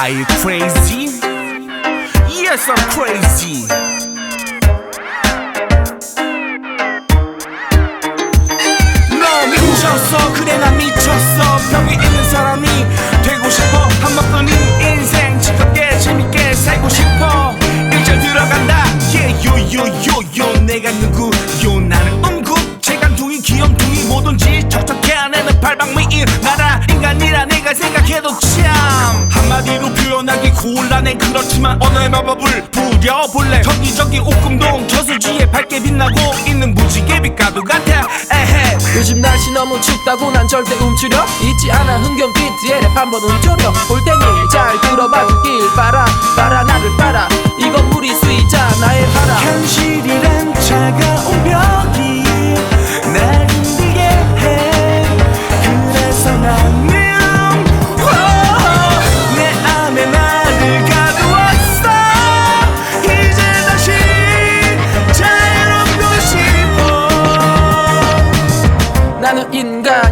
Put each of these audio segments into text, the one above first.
Are you crazy? Yes, I'm crazy. 너 미쳤어. 그래 나 미쳤어. 벽에 있는 사람이 되고 싶어. 한 번뿐인 인생. 즐겁게 재밌게 살고 싶어. 일절 들어간다. Yeah 요요요요 내가 누구요? 나는 음구. 재간둥이 귀염둥이. 뭐든지 척척해 안에는 발방미인 나라 인간이라 내가 생각해도 참 한마디로 표현하기 곤란해. 그렇지만 언어의 마법을 부려볼래. 저기저기 옥금동 저수지에 밝게 빛나고 있는 무지개 빛과도 같아. 에헤. 요즘 날씨 너무 춥다고 난 절대 움츠려. 있지 않아 흥겨운 비트에 랩 한번 움조려 올땡이 잘 들어봐. 주길 바라 바라 나를 바라 이건 무리수이자. 나의 바라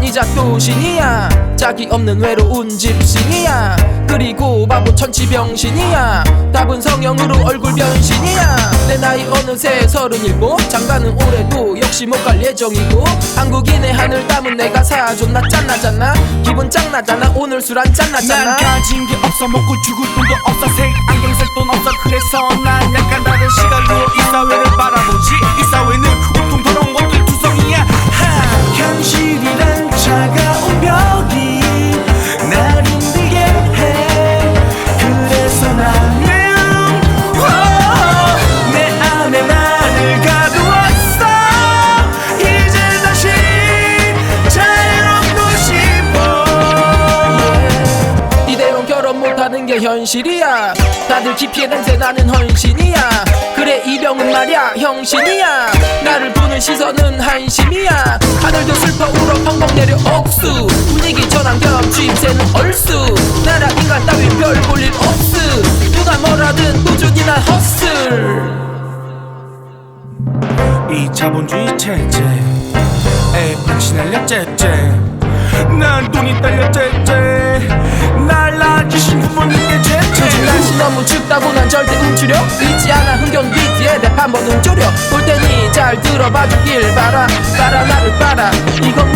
이자 또 신이야. 짝이 없는 외로운 집신이야. 그리고 바보 천치병신이야. 답은 성형으로 얼굴 변신이야. 내 나이 어느새 서른일곱? 장가는 올해도 역시 못 갈 예정이고. 한국인의 하늘 담은 내가 사존나 짠나잖아. 기분 짱나잖아. 오늘 술 한잔 난 나잖아. 가진 게 없어. 먹고 죽을 돈도 없어. 색 안경 쓸돈 없어. 그래서 난 약간 다른 시각으로 이 사회를 못하는 게 현실이야. 다들 기피해 냄새 나는 헌신이야. 그래 이 병은 말야 형신이야. 나를 보는 시선은 한심이야. 하늘도 슬퍼 울어 펑펑 내려 억수. 분위기 전환 겸 주임새는 얼쑤. 나라 인간 따윈 별 볼 일 없스. 누가 뭐라든 꾸준히 난 허슬. 이 자본주의 체제 에 박시 날려 째째. 난 돈이 딸려 째째 너무 춥다고 난 절대 움츠려. 있지 않아 흥겨운 비트에 랩 한번 움조려. 볼 테니 잘 들어봐 주길 바라. 바라 나를 바라. 이건